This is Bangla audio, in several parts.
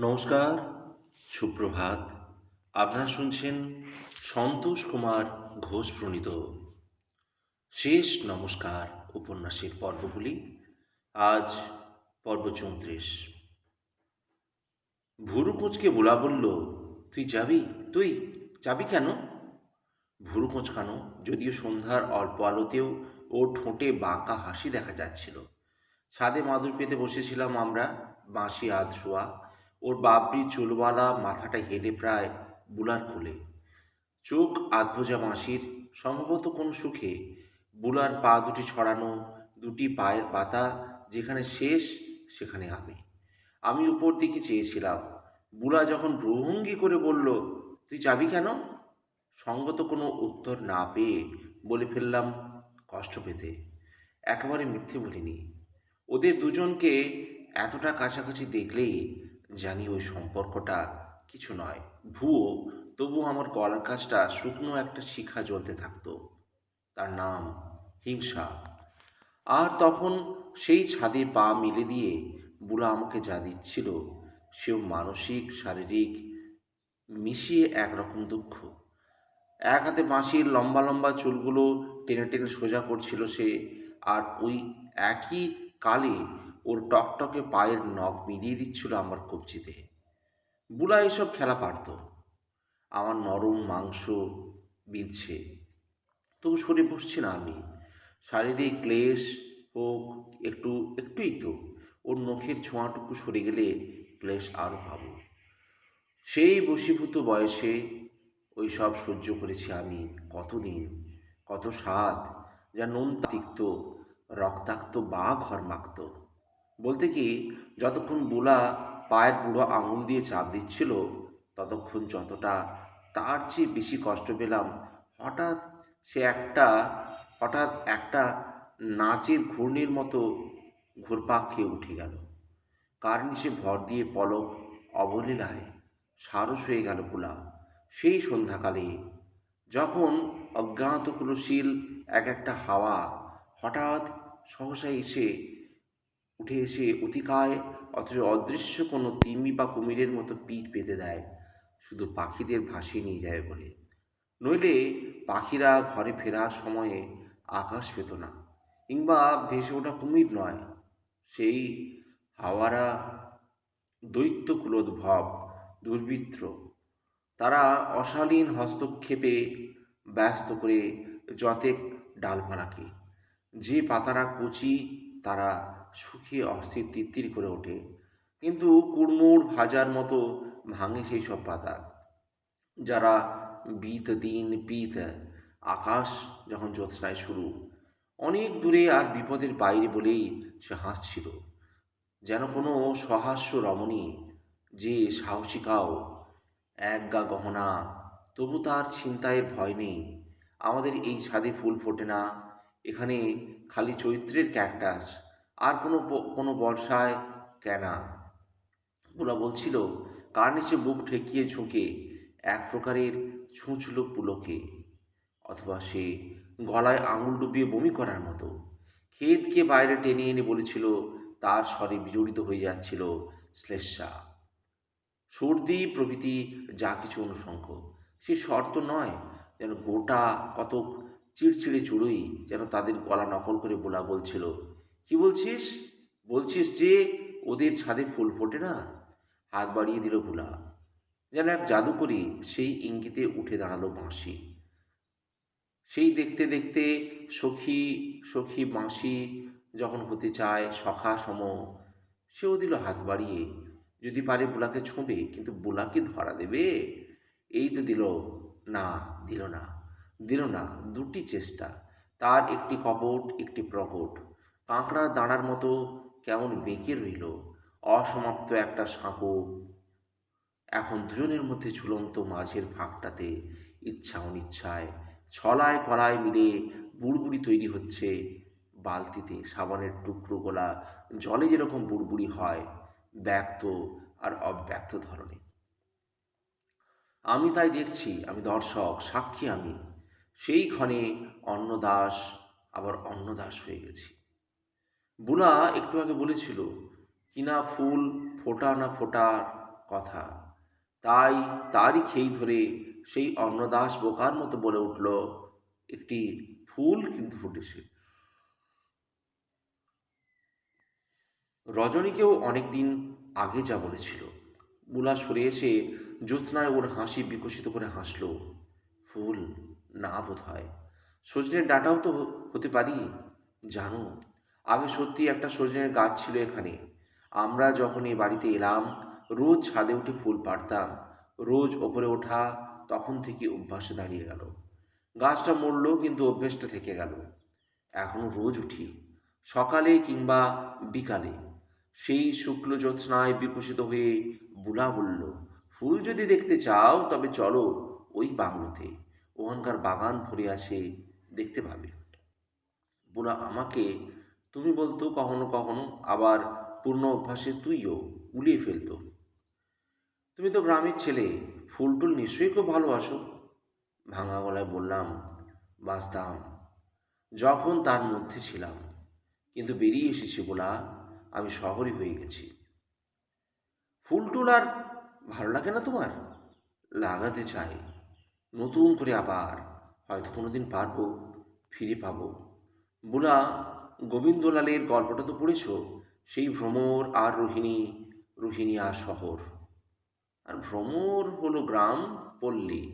নমস্কার, সুপ্রভাত। আপনারা শুনছেন সন্তোষ কুমার ঘোষ প্রণীত। শেষ নমস্কার উপন্যাসের পর্বগুলি। আজ পর্ব চৌত্রিশ। ভুরু কুঁচকে বোলা বলল, তুই যাবি? তুই যাবি কেন? ভুরু কোঁচকানো যদিও সন্ধ্যার অল্প আলোতেও ওর ঠোঁটে বাঁকা হাসি দেখা যাচ্ছিল। ছাদে মাদুর পেতে বসেছিলাম আমরা, বাঁশি আধ শোয়া ওর বাবরি চুলওয়ালা মাথাটা হেলে প্রায় বুলার খুলে চোখ আধভোজা মাসির, সম্ভবত কোনো সুখে। বুলার পা দুটি ছড়ানো, দুটি পায়ের পাতা যেখানে শেষ, সেখানে আমি। আমি উপর দিকে চেয়েছিলাম। বুলা যখন ভ্রুভঙ্গি করে বলল, তুই যাবি কেন? সঙ্গত কোনো উত্তর না পেয়ে বলে ফেললাম, কষ্ট পেতে। একেবারে মিথ্যে বলিনি। ওদের দুজনকে এতটা কাছাকাছি দেখলেই জানি ওই সম্পর্কটা কিছু নয়। ভুয়ো তবু আমার গলার কাছটা শুকনো একটা শিখা জ্বলতে থাকতো। তার নাম হিংসা। আর তখন সেই ছাদে পা মেলে দিয়ে বুড়া আমাকে যা দিচ্ছিল, সেও মানসিক, শারীরিক মিশিয়ে একরকম দুঃখ। এক হাতে বাঁশির লম্বা লম্বা চুলগুলো টেনে টেনে সোজা করছিল সে, আর ওই একই কালে ওর টকটকে পায়ের নখ মিলিয়ে দিচ্ছিল আমার কবজিতে। বুলা এসব খেলা পারত। আমার নরম মাংস বিঁধছে। তবু সরে বসছি না আমি। শারীরিক ক্লেশ হোক, একটু, একটুই তো। ওর নখের ছোঁয়াটুকু সরে গেলে ক্লেশ আরও পাবো সেই বশীভূত বয়সে ওই সব সহ্য করেছি আমি কতদিন? কত স্বাদ? যা নুন তিক্ত রক্তাক্ত বা ঘরমাক্ত। বলতে কি, যতক্ষণ বুলা পায়ের বুড়ো আঙুল দিয়ে চাপ দিচ্ছিল, ততক্ষণ যতটা তার চেয়ে বেশি কষ্ট পেলাম, হঠাৎ সে একটা, হঠাৎ একটা নাচের ঘূর্ণির মতো ঘুরপাক খেয়ে উঠে গেল। কার নিচে ভর দিয়ে পলক অবলীলায় সারস হয়ে গেল বুলা। সেই সন্ধ্যাকালে যখন অজ্ঞাত কুলশীল এক একটা হাওয়া হঠাৎ সহসা এসে উঠে এসে অতিকায়, অথচ অদৃশ্য কোনো তিমি বা কুমিরের মতো পিঠ পেতে দেয়। শুধু পাখিদের ভাসিয়ে নিয়ে যায় বলে। নইলে পাখিরা ঘরে ফেরার সময়ে আকাশ পেত না, কিংবা ভেসে ওঠা কুমির নয়। সেই হাওয়ারা দৈত্য কুলোদ্ভব দুর্বৃত্ত। তারা অশালীন হস্তক্ষেপে ব্যস্ত করে যতেক ডালপালাকে। যে পাতারা কচি, তারা শুকিয়ে অস্থির তিত্তির করে ওঠে। কিন্তু কুড়মুড় ভাজার মতো ভাঙে সেই সব পাতা যারা বিত দিন পিত, আকাশ যখন জ্যোৎস্নায় শুরু, অনেক দূরে আর বিপদের বাইরে বলেই সে হাসছিল। যেন কোনো সহাস্য রমণী যে সাহসিকাও, এক গা গহনা, তবু তার ছিনতাইয়ের ভয় নেই। আমাদের এই ছাদে ফুল ফোটে না, এখানে খালি চৈত্রের ক্যাকটাস আর কোনো কোনো বর্ষায় কেনা? বুড়া বলছিল, কার নিচে বুক ঠেকিয়ে ঝুঁকে এক প্রকারের ছুঁচল পুলকে? অথবা সে গলায় আঙুল ডুবিয়ে বমি করার মতো। খেদকে বাইরে টেনে এনে বলেছিল, তার স্বরে বিজড়িত হয়ে যাচ্ছিল শ্লেষা সর্দি, প্রভৃতি যা কিছু অনুষঙ্গ সে শর্ত নয় যেন গোটা কতক চিড়চিড়ে চুড়োই যেন তাদের গলা নকল করে বলা বলছিল। কি বলছিস? বলছিস যে ওদের ছাদে ফুল ফোটে না? হাত বাড়িয়ে দিল ভোলা। যেন এক জাদু করি সেই ইঙ্গিতে উঠে দাঁড়াল বাঁশি। সেই দেখতে দেখতে সখী সখী বাঁশি যখন হতে চায় সখা সম, সেও দিল হাত বাড়িয়ে। যদি পারে বুলাকে ছোঁবে, কিন্তু বুলাকে ধরা দেবে? এই তো দিল, না দিল না দিল না, দুটি চেষ্টা। তার একটি কপট একটি প্রকট। কাঁকড়া দাঁড়ার মতো কেমন বেঁকে রইল। অসমাপ্ত একটা সাঁকো। এখন দুজনের মধ্যে ঝুলন্ত মাঝের ফাঁকটাতে ইচ্ছা অনিচ্ছায় ছলায় কলায় মিলে বুড়বুড়ি তৈরি হচ্ছে। বালতিতে সাবানের টুকরো গোলা জলে যেরকম বুড়বুড়ি হয়, ব্যক্ত আর অব্যক্ত ধরনের আমি তাই দেখছি, আমি দর্শক, সাক্ষী আমি। সেই ক্ষণে অন্নদাস, আবার অন্নদাস হয়ে গেছি। বুনা একটু আগে বলেছিল কিনা ফুল ফোটা না ফোটার কথা। তাই তারই খেই ধরে সেই অন্নদাস বোকার মতো বলে উঠল, একটি ফুল কিন্তু ফুটেছে। রজনীকেও অনেকদিন আগে যা বলেছিল। বুলা সরে এসে জ্যোৎস্নায় ওর হাসি বিকশিত করে হাসল, ফুল না বোধ হয় সজনের ডাঁটাও তো হতে পারি, জানো? আগে সত্যি একটা সজনের গাছ ছিল এখানে। আমরা যখন এই বাড়িতে এলাম, রোজ ছাদে উঠে ফুল পাড়তাম। রোজ ওপরে ওঠা তখন থেকে অভ্যাসে দাঁড়িয়ে গেল। গাছটা মরল কিন্তু অভ্যেসটা থেকে গেল। এখনও রোজ উঠি। সকালে কিংবা বিকালে। সেই শুক্ল জ্যোৎস্নায় বিকশিত হয়ে বুলা বলল, ফুল যদি দেখতে চাও, তবে চলো ওই বাংলোতে। ওখানকার বাগান ভরে আছে, দেখতে পাবে। বুলা আমাকে তুমি বলতো কখনো কখনো, আবার পূর্ণ অভ্যাসে তুইও উলিয়ে ফেলতো। তুমি তো গ্রামের ছেলে, ফুল টুল নিশ্চয়ই খুব ভালোবাসো। ভাঙা গলায় বললাম, বাঁচতাম। যখন তার মধ্যে ছিলাম, কিন্তু বেরিয়ে এসেছি বলা আমি শহরে হয়ে গেছি। ফুল টুল আর ভালো লাগে না তোমার? লাগাতে চাই। নতুন করে আবার হয়তো কোনোদিন পারব, ফিরে পাবো। বুলা গোবিন্দলালের গল্পটা তো পড়েছ? সেই ভ্রমর আর রোহিণী রোহিণী আর শহর। আর ভ্রমর হলো গ্রাম পল্লী।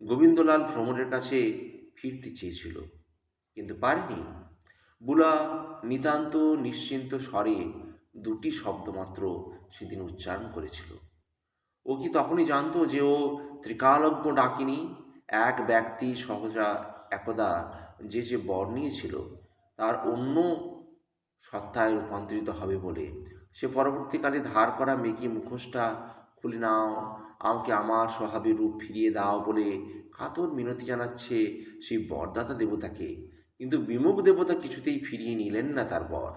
গোবিন্দলাল ভ্রমরের কাছে ফিরতে চেয়েছিল, কিন্তু পারেনি। বুলা নিতান্ত নিশ্চিন্ত স্বরে দুটি শব্দ মাত্র সেদিন উচ্চারণ করেছিল। ও কি তখনই জানতো যে ও ত্রিকালজ্ঞ ডাকিনি? এক ব্যক্তি সহজা একদা যে যে বর নিয়েছিল তার অন্য সত্তায় রূপান্তরিত হবে বলে। সে পরবর্তীকালে ধার করা মেকি মুখোশটা খুলে নাও, আমাকে আমার স্বভাবের রূপ ফিরিয়ে দাও বলে কাতর মিনতি জানাচ্ছে সেই বরদাতা দেবতাকে। কিন্তু বিমুখ দেবতা কিছুতেই ফিরিয়ে নিলেন না তার বর।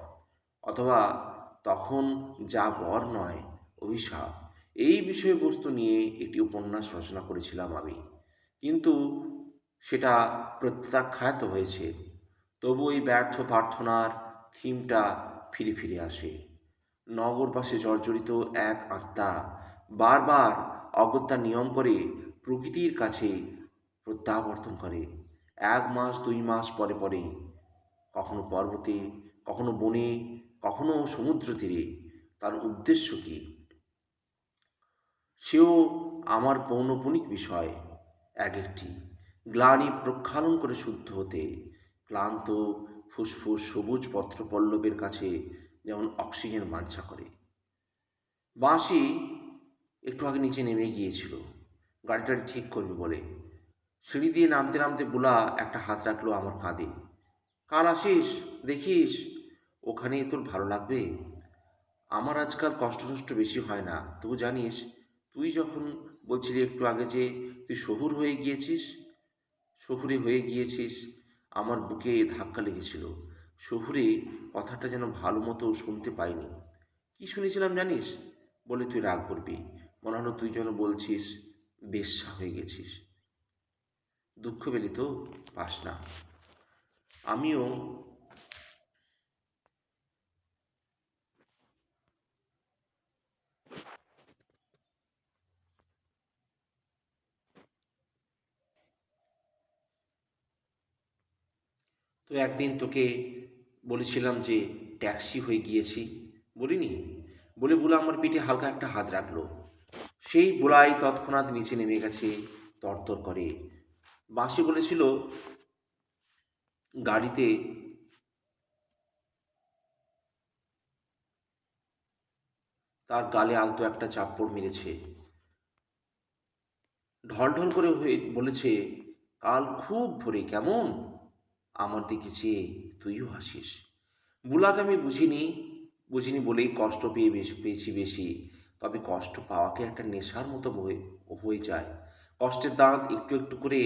অথবা তখন যা বর নয়, অভিশাপ। এই বিষয়বস্তু নিয়ে একটি উপন্যাস রচনা করেছিলাম আমি। কিন্তু সেটা প্রত্যাখ্যাত হয়েছে। তবু এই ব্যর্থ প্রার্থনার থিমটা ফিরে ফিরে আসে। নগরবাসে জর্জরিত এক আত্মা বারবার অগত্যা নিয়ম করে প্রকৃতির কাছে প্রত্যাবর্তন করে। এক মাস, দুই মাস পরে পরে, কখনো পর্বতে, কখনো বনে, কখনো সমুদ্র তীরে, তার উদ্দেশ্য কী? সেও আমার পৌনপুনিক বিষয়, এক একটি, গ্লানি প্রক্ষালন করে শুদ্ধ হতে ক্লান্ত, ফুসফুস, সবুজ পত্রপল্লবের কাছে যেমন অক্সিজেন বাঞ্ছা করে। বাঁশি একটু আগে নিচে নেমে গিয়েছিল। গাড়িটা ঠিক করবে বলে। সিঁড়ি দিয়ে নামতে নামতে বুলা একটা হাত রাখল আমার কাঁধে। কাল আসিস? দেখিস? ওখানে তোর ভালো লাগবে? আমার আজকাল কষ্ট টষ্ট বেশি হয় না, তবু জানিস, তুই যখন বলছিলি একটু আগে যে তুই শহুর হয়ে গিয়েছিস, শহুরে হয়ে গিয়েছিস আমার বুকে ধাক্কা লেগেছিল। শহুরে কথাটা যেন ভালো মতো শুনতে পাইনি। কি শুনেছিলাম জানিস? বলে তুই রাগ করবি। মনে হলো তুই যেন বলছিস, বেশ্যা হয়ে গেছিস। দুঃখ পেলি তো পাস না। আমিও তো একদিন তোকে বলেছিলাম যে ট্যাক্সি হয়ে গিয়েছি, বলিনি? বলে বুলা আমার পিঠে হালকা একটা হাত রাখল। সেই বুলাই তৎক্ষণাৎ নিচে নেমে গেছে, তরতর করে। বাঁশি বলেছিল, গাড়িতে তার গালে আলতো একটা চাপ্পড় মেরেছে। ঢলঢল করে হয়ে বলেছে, কাল খুব ভোরে, কেমন? আমার দিকে চেয়ে তুইও হাসিস। বুলাকে আমি বুঝিনি বুঝিনি বলেই কষ্ট পেয়ে বেশি, পেয়েছি বেশি। তবে কষ্ট পাওয়াকে একটা নেশার মতো হয়ে যায়। কষ্টের দাঁত একটু একটু করে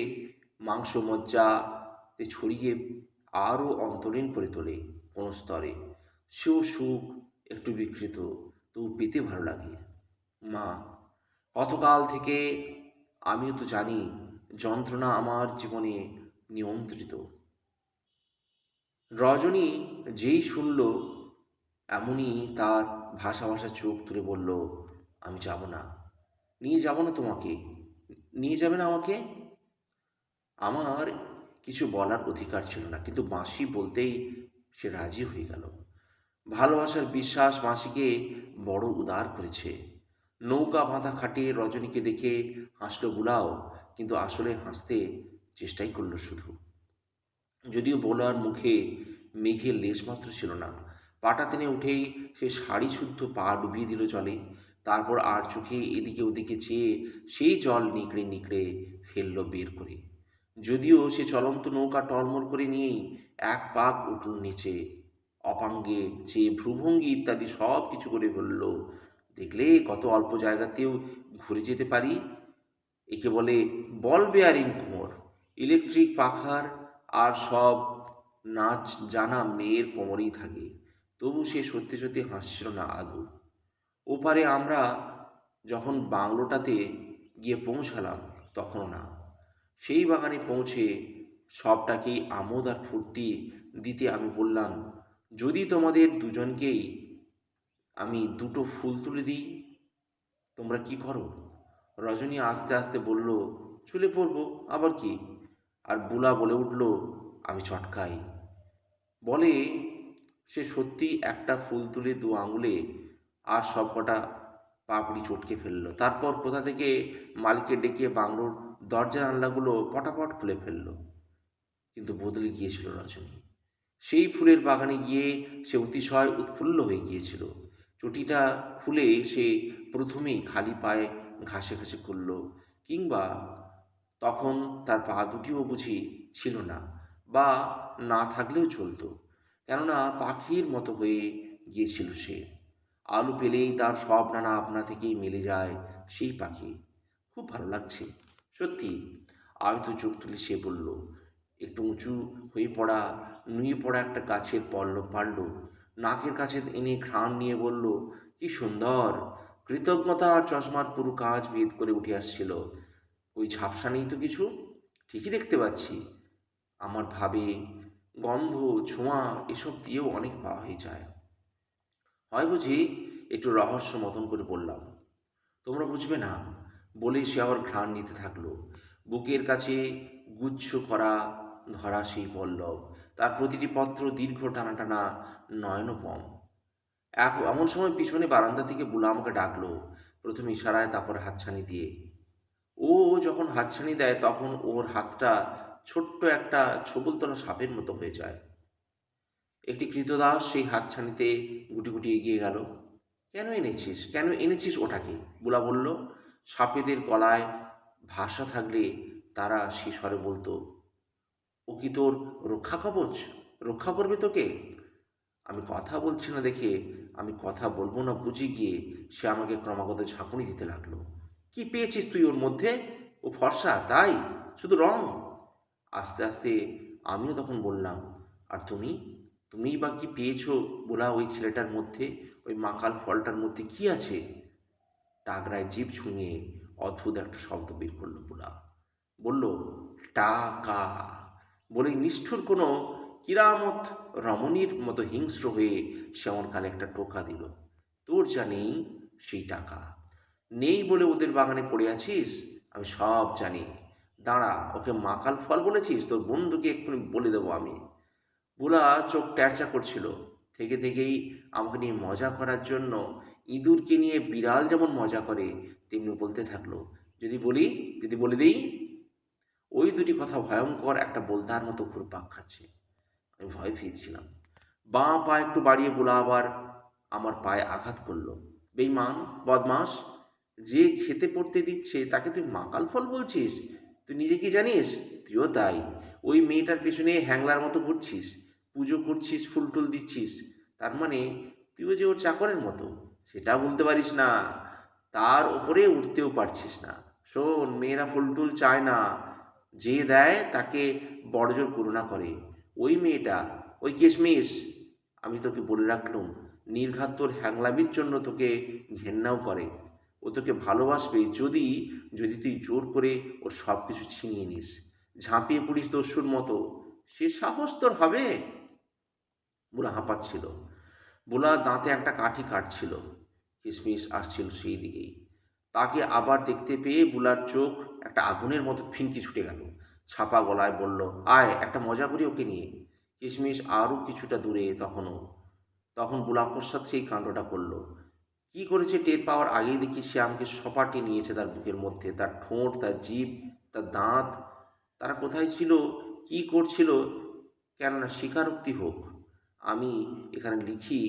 মাংস মজ্জাতে ছড়িয়ে আরও অন্তরীণ করে তোলে কোনো স্তরে। সেও সুখ একটু বিকৃত, তবু পেতে ভালো লাগে। মা, কতকাল থেকে আমিও তো জানি যন্ত্রণা আমার জীবনে নিয়ন্ত্রিত। রজনী যেই শুনল, এমনই তার ভাষা ভাষা চোখ তুলে বলল, আমি যাব না। নিয়ে যাব না তোমাকে? নিয়ে যাবে না আমাকে? আমার কিছু বলার অধিকার ছিল না, কিন্তু মাসি বলতেই সে রাজি হয়ে গেল। ভালোবাসার বিশ্বাস মাসিকে বড় উদার করেছে। নৌকা বাঁধা খাটে রজনীকে দেখে হাসলো, বুলাও। কিন্তু আসলে হাসতে চেষ্টাই করল শুধু। যদিও বোলার মুখে মেঘের লেশমাত্র ছিল না। পাটা টেনে উঠেই সে শাড়ি শুদ্ধ পা ডুবিয়ে দিল জলে। তারপর আর চোখে এদিকে ওদিকে চেয়ে সেই জল নিকড়ে নিকড়ে ফেলল বের করে। যদিও সে চলন্ত নৌকা টলমল করে নিয়েই এক পাক উঠল নিচে। অপাঙ্গে চেয়ে ভ্রুভঙ্গি ইত্যাদি সব কিছু করে বলল, দেখলে কত অল্প জায়গাতেও ঘুরে যেতে পারি? একে বলে, বল বেয়ারিং কোমর, ইলেকট্রিক পাখার আর সব নাচ জানা মেয়ের কোমরেই থাকে। তবু সে সত্যি সত্যি হাসছিল না আদৌ। ওপারে আমরা যখন বাংলোটাতে গিয়ে পৌঁছালাম, তখনও না। সেই বাগানে পৌঁছে সবটাকেই আমোদ আর ফুর্তি দিতে আমি বললাম, যদি তোমাদের দুজনকেই আমি দুটো ফুল তুলে দিই, তোমরা কি করো? রজনী আস্তে আস্তে বলল চুলে পড়ব, আবার কি? আর বুলা বলে উঠল, আমি চটকাই। বলে সে সত্যি একটা ফুল তুলে দু আঙুলে আর সব কটা পাপড়ি চটকে ফেলল। তারপর কোথা থেকে মালিককে ডেকে বাংলোর দরজা জানলাগুলো পটাপট খুলে ফেলল। কিন্তু বদলে গিয়েছিল রজনী। সেই ফুলের বাগানে গিয়ে সে অতিশয় উৎফুল্ল হয়ে গিয়েছিল। চটিটা খুলে সে প্রথমেই খালি পায়ে ঘাসে ঘাসে করল কিংবা তখন তার পা দুটিও বুঝি ছিল না বা না থাকলেও চলতো। কেননা পাখির মতো হয়ে গিয়েছিল সে। আলু পেলেই তার সব নানা আপনা থেকেই মিলে যায় সেই পাখি। খুব ভালো লাগছে, সত্যি। আয়তো চোখ তুলে সে বলল, একটু উঁচু হয়ে পড়া, নুয়ে পড়া একটা গাছের পল্লব পারল। নাকের কাছে এনে ঘ্রাণ নিয়ে বলল, কি সুন্দর! কৃতজ্ঞতা আর চশমার পুরো কাজ ভেদ করে উঠে আসছিল। ওই ঝাপসা নেই তো কিছু? ঠিকই দেখতে পাচ্ছি। আমার ভাবে, গন্ধ, ছোঁয়া, এসব দিয়েও অনেক পাওয়া হয়ে যায়। হয় বুঝি একটু রহস্য মতন করে বললাম। তোমরা বুঝবে না বলে সে আবার ঘ্রাণ নিতে থাকল। বুকের কাছে গুচ্ছ করা ধরা সেই পল্লব। তার প্রতিটি পত্র দীর্ঘ টানা টানা নয়নপম এক, এমন সময় পিছনে বারান্দা থেকে বুলা আমাকে ডাকলো। প্রথম ইশারায়, তারপর হাতছানি দিয়ে। ও যখন হাতছানি দেয়, তখন ওর হাতটা ছোট্ট একটা ছবলতলা সাপের মতো হয়ে যায়। একটি কৃতদাস সেই হাতছানিতে গুটি গুটি এগিয়ে গেল। কেন এনেছিস? কেন এনেছিস ওটাকে? বুলা বলল। সাপেদের গলায় ভাষা থাকলে তারা সে স্বরে বলতো, ও কি তোর রক্ষা কবচ? রক্ষা করবে তোকে? আমি কথা বলছি না দেখে, আমি কথা বলব না বুঝে গিয়ে সে আমাকে ক্রমাগত ঝাঁকুনি দিতে লাগল। কি পেয়েছিস তুই ওর মধ্যে? ও ফর্সা, তাই? শুধু রং? আস্তে আস্তে আমিও তখন বললাম, আর তুমি? তুমিই বা কি পেয়েছ বলা ওই ছেলেটার মধ্যে? ওই মাকাল ফলটার মধ্যে কি আছে? টাগরায় জিভ ছুঁয়ে অদ্ভুত একটা শব্দ বের করল বুলা বলল, টাকা। বলে নিষ্ঠুর কোনো কিরামত রমণীর মতো হিংস্র হয়ে সে আমার কালে একটা টোকা দিল। তোর যা নেই, সেই টাকা। নেই বলে ওদের বাগানে পড়ে আছিস? আমি সব জানি। দাঁড়া, ওকে মাকাল ফল বলেছিস? তোর বন্ধুকে এক্ষুনি বলে দেবো আমি। বুলা চোখ ট্যারচা করছিল। থেকে থেকেই আমাকে নিয়ে মজা করার জন্য ইঁদুরকে নিয়ে বিড়াল যেমন মজা করে, তেমনি বলতে থাকল। যদি বলি, যদি বলে দিই? ওই দুটি কথা ভয়ঙ্কর একটা বলতার মতো ঘুরপাক খাচ্ছে। আমি ভয় ফিরছিলাম বাঁ পা একটু বাড়িয়ে বলা আবার আমার পায়ে আঘাত করল। বেইমান বদমাস যে খেতে পড়তে দিচ্ছে, তাকে তুই মাকাল ফল বলছিস? তুই নিজে কি জানিস? তুইও তাই। ওই মেয়েটার পেছনে হ্যাংলার মতো ঘুরছিস, পুজো করছিস, ফুল টুল দিচ্ছিস। তার মানে তুইও যে ওর চাকরের মতো, সেটা বলতে পারিস না। তার ওপরে উঠতেও পারছিস না। শোন, মেয়েরা ফুল টুল চায় না। যে দেয়, তাকে বড়জোর করুণা করে। ওই মেয়েটা, ওই কেশমিশ, আমি তোকে বলে রাখলুম, নির্ঘাত তোর হ্যাংলামির জন্য তোকে ঘেন্নাও করে। ও তোকে ভালোবাসবে যদি যদি তুই জোর করে ওর সব কিছু ছিনিয়ে নিস। ঝাঁপিয়ে পড়িস দস্যুর মতো। সে সাহস তোর হবে? বুড়া হাঁপাচ্ছিল। বুলা দাঁতে একটা কাঠি কাটছিল। কিসমিস আসছিল সেই দিকেই। তাকে আবার দেখতে পেয়ে বুলার চোখ একটা আগুনের মতো ফিনকি ছুটে গেল। ছাপা গলায় বলল, আয়, একটা মজা করি ওকে নিয়ে। কিশমিশ আরও কিছুটা দূরে তখনও। তখন বুলা বুলাকস্বাদ সেই কাণ্ডটা করল। কি করেছে টের পাওয়ার আগেই দেখি সে আমাকে সপাটে নিয়েছে তার বুকের মধ্যে। তার ঠোঁট, তার জিভ, তার দাঁত, তারা কোথায় ছিল, কি করছিল, কেননা স্বীকারোক্তি হোক, আমি এখানে লিখি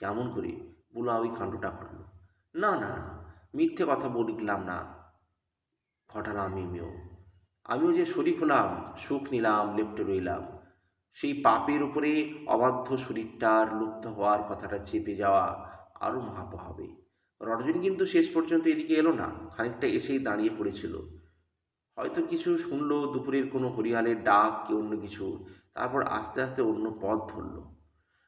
কেমন করে, বুলা ওই কাণ্ডটা ঘটল। না না না, মিথ্যে কথা বলিলাম না। ঘটালাম আমিও। আমিও যে শরীফ হলাম, সুখ নিলাম, লেপ্টে রইলাম। সেই পাপের উপরে অবাধ্য শরীরটার লুপ্ত হওয়ার কথাটা চেপে যাওয়া আরও মহাপ হবে। রজনী কিন্তু শেষ পর্যন্ত এদিকে এলো না, খানিকটা এসেই দাঁড়িয়ে পড়েছিল। হয়তো কিছু শুনলো, দুপুরের কোনো হরিয়ালের ডাক কি অন্য কিছু, তারপর আস্তে আস্তে অন্য পথ ধরল।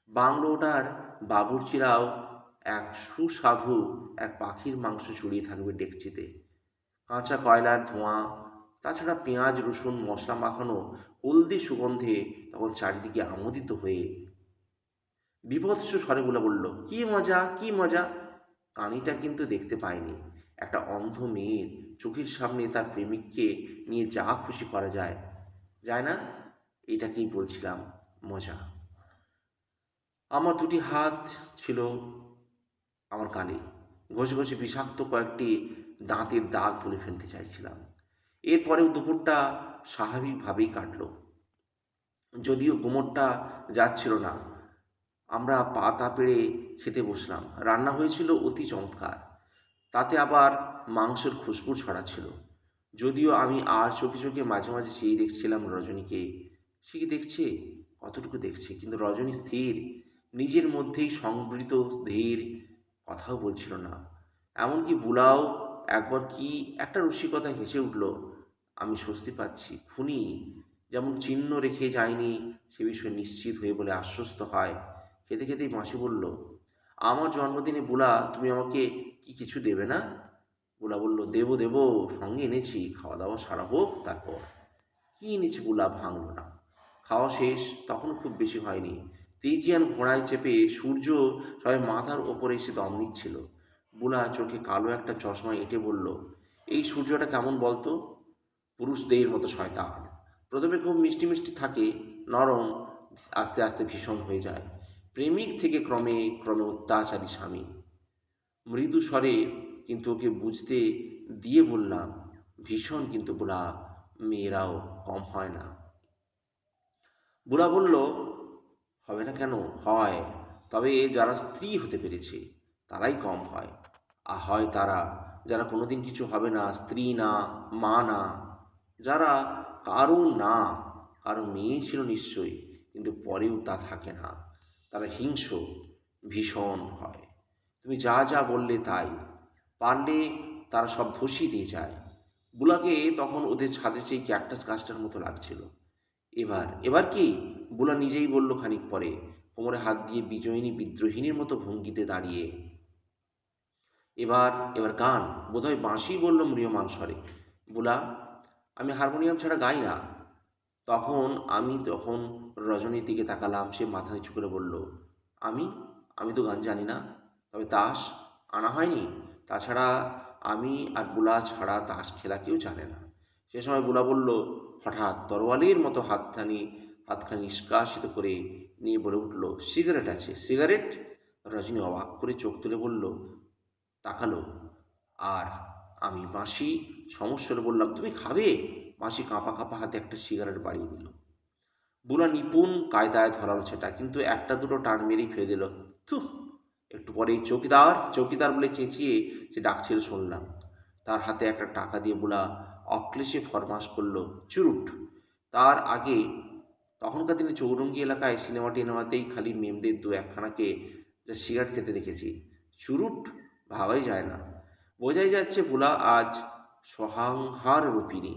বাংলোটার বাবুরচিরাও এক সুস্বাদু এক পাখির মাংস চড়িয়ে থাকবে ডেকচিতে। কাঁচা কয়লার ধোঁয়া, তাছাড়া পেঁয়াজ, রসুন, মশলা মাখানো হলদি সুগন্ধে তখন চারিদিকে আমোদিত হয়ে বিভৎস স্বরে বলে বলল, কি মজা কি মজা? কানিটা কিন্তু দেখতে পায়নি। একটা অন্ধ মেয়ের চোখের সামনে তার প্রেমিককে নিয়ে যা খুশি করা যায়। যায় না? এটাকেই বলছিলাম, মজা। আমার দুটি হাত ছিল আমার কানে। ঘষে ঘষে বিষাক্ত কয়েকটি দাঁতের দাগ তুলে ফেলতে চাইছিলাম। এরপরেও দুপুরটা স্বাভাবিকভাবেই কাটলো। যদিও গুমোরটা যাচ্ছিল না আমরা পাতা পেড়ে খেতে বসলাম। রান্না হয়েছিল অতি চমৎকার। তাতে আবার মাংসের খুশবু ছড়াচ্ছিল। যদিও আমি আর চোখে চোখে মাঝে মাঝে চেয়ে দেখছিলাম রজনীকে। সে কি দেখছে? কতটুকু দেখছে? কিন্তু রজনী স্থির। নিজের মধ্যেই সংবৃত, ধীর কথাও বলছিল না। এমনকি বুলাও একবার কি একটা রসিকতা হেসে উঠল, আমি স্বস্তি পাচ্ছি, খুনি। যেমন চিহ্ন রেখে যায়নি, সে বিষয়ে নিশ্চিত হয়ে বলে আশ্বস্ত হয়। খেতে খেতেই মাসি বলল, আমার জন্মদিনে বুলা, তুমি আমাকে কি কিছু দেবে না? বুলা বলল, দেবো, দেব, সঙ্গে এনেছি খাওয়া দাওয়া সারা হোক, তারপর। কি এনেছি বুলা, ভাঙল না। খাওয়া শেষ তখন খুব বেশি হয়নি। তেজিয়ান ঘোড়ায় চেপে সূর্য সবাই মাথার ওপরে এসে দম নিচ্ছিল। বুলা চোখে কালো একটা চশমা এঁটে বলল, এই সূর্যটা কেমন বলতো? পুরুষদের মতো শয়তান। প্রথমে খুব মিষ্টি মিষ্টি থাকে, নরম, আস্তে আস্তে ভীষণ হয়ে যায়। প্রেমিক থেকে ক্রমে ক্রমে অত্যাচারী স্বামী। মৃদু স্বরে কিন্তু ওকে বুঝতে দিয়ে বললাম, ভীষণ কিন্তু বুলা, মেয়েরাও কম হয় না। বুড়া বলল, হবে না কেন? হয়। তবে যারা স্ত্রী হতে পেরেছে, তারাই কম হয়। আর হয় তারা যারা কোনোদিন কিছু হবে না, স্ত্রী না, মা না। যারা কারও না, কারও মেয়ে ছিল নিশ্চয়ই, কিন্তু পরেও তা থাকে না। তারা হিংস্র, ভীষণ হয়। তুমি যা যা বললে তাই। পারলে তারা সব ধসিয়ে দিয়ে যায়। বুলাকে তখন ওদের ছাদে সেই ক্যাকটাস গাছটার মতো লাগছিল। এবার এবার কি? বুলা নিজেই বলল খানিক পরে, কোমরে হাত দিয়ে বিজয়িনী বিদ্রোহিনীর মতো ভঙ্গিতে দাঁড়িয়ে। এবার এবার গান। বোধহয় বাঁশি বলল ম্রিয়মান স্বরে, বুলা, আমি হারমোনিয়াম ছাড়া গাই না। তখন আমি তখন রজনীর দিকে তাকালাম, সে মাথা নিচু করে বলল, আমি? আমি তো গান জানি না। তবে তাস আনা হয়নি? তাছাড়া আমি আর বুলা ছাড়া তাস খেলা কেউ জানে না। সে সময় বুলা বলল, হঠাৎ তরোয়ালের মতো হাতখানি হাতখানি নিষ্কাশিত করে নিয়ে বলে উঠল, সিগারেট আছে, সিগারেট? রজনী অবাক করে চোখ তুলে বলল, তাকালো। আর আমি বাঁশি সমস্যাটা বললাম, তুমি খাবে? বাঁশি কাঁপা কাঁপা হাতে একটা সিগারেট বাড়িয়ে দিল। বুলা নিপুণ কায়দায় ধরালো সেটা, কিন্তু একটা দুটো টান মেরেই ফেলে দিল। থুহ একটু পরেই চৌকিদার চৌকিদার বলে চেঁচিয়ে সে ডাকছিল শুনলাম। তার হাতে একটা টাকা দিয়ে বুলা অক্লেশে ফরমাস করল, চুরুট। তার আগে তখনকার দিনে চৌরঙ্গি এলাকায় সিনেমা টিনেমাতেই খালি মেমদের দু একখানাকে যা সিগারেট খেতে দেখেছি। চুরুট ভাবাই যায় না। বোঝাই যাচ্ছে বুলা আজ সহাংহার রূপিণী।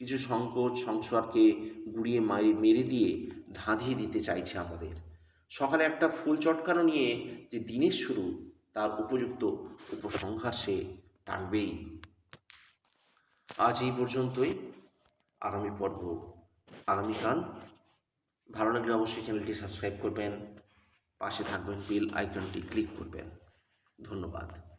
কিছু সংকোচ সংসারকে গুড়িয়ে মারি, মেরে দিয়ে ধাঁধিয়ে দিতে চাইছে আমাদের। সকালে একটা ফুল চটকানো নিয়ে যে দিনের শুরু, তার উপযুক্ত উপসংহার সে টানবেই। আজ এই পর্যন্তই। আগামী পর্ব, আগামীকাল। ভালো লাগলে অবশ্যই চ্যানেলটি সাবস্ক্রাইব করবেন, পাশে থাকবেন, বেল আইকনটি ক্লিক করবেন। ধন্যবাদ।